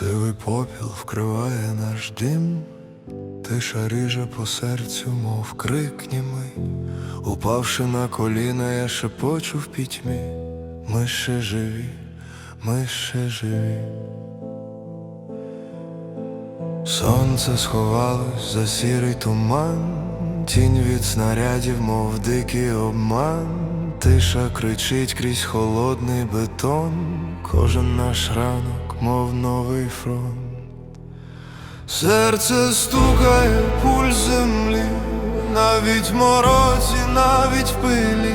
Сивий попіл вкриває наш дім, тиша ріже по серцю, мов крик німий. Упавши на коліна, я шепочу в пітьмі. Ми ще живі, ми ще живі. Сонце сховалось за сірий туман, тінь від снарядів, мов дикий обман, тиша кричить крізь холодний бетон, кожен наш ранок, мов новий фронт. Серце стукає пульс землі, навіть в морозі, навіть в пилі.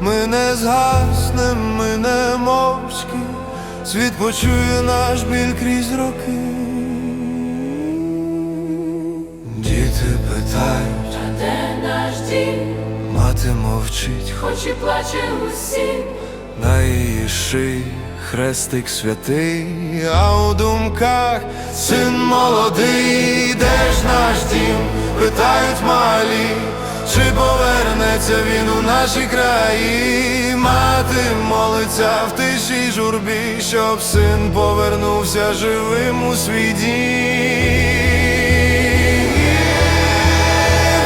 Ми не згаснем, ми не мовчки, світ почує наш біль крізь роки. Діти питають, А де наш дім, мати мовчить, хоч і плаче усім, на її шиї хрестик святий, а у думках син молодий, де ж наш дім? Питають малі, чи повернеться він у наші краї? Мати молиться в тиші журбі, щоб син повернувся живим у свій дім.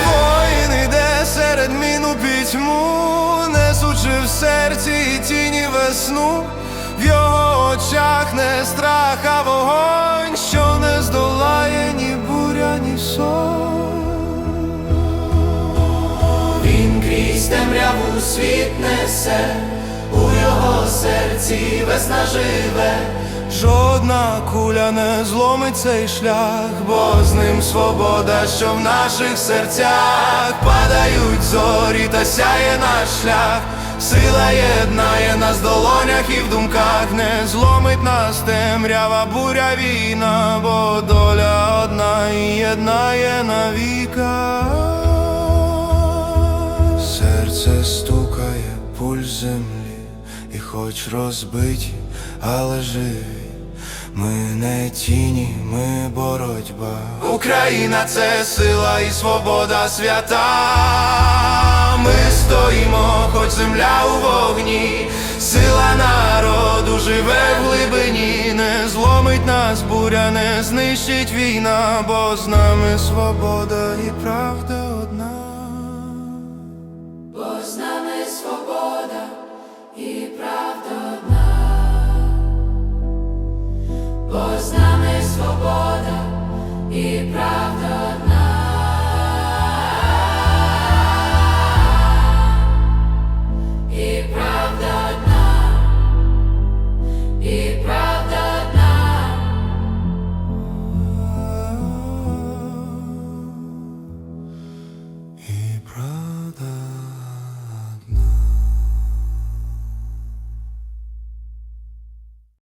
Воїн іде серед міну пітьму, несучи в серці тіні весну, очах не страх, а вогонь, що не здолає ні буря, ні сон. він крізь темряву світ несе, у його серці весна живе, Жодна куля не зломить цей шлях, бо з ним свобода, що в наших серцях падають зорі та сяє наш шлях. Сила єднає нас в долонях і в думках, не зломить нас темрява, буря війна, бо доля одна і єднає навіка. Серце стукає пульс землі, і хоч розбиті, але живі. Ми не тіні, ми боротьба. Україна це сила і свобода свята. Ми стоїмо, хоч земля у вогні, сила народу живе в глибині, не зломить нас буря, не знищить війна, бо з нами свобода і правда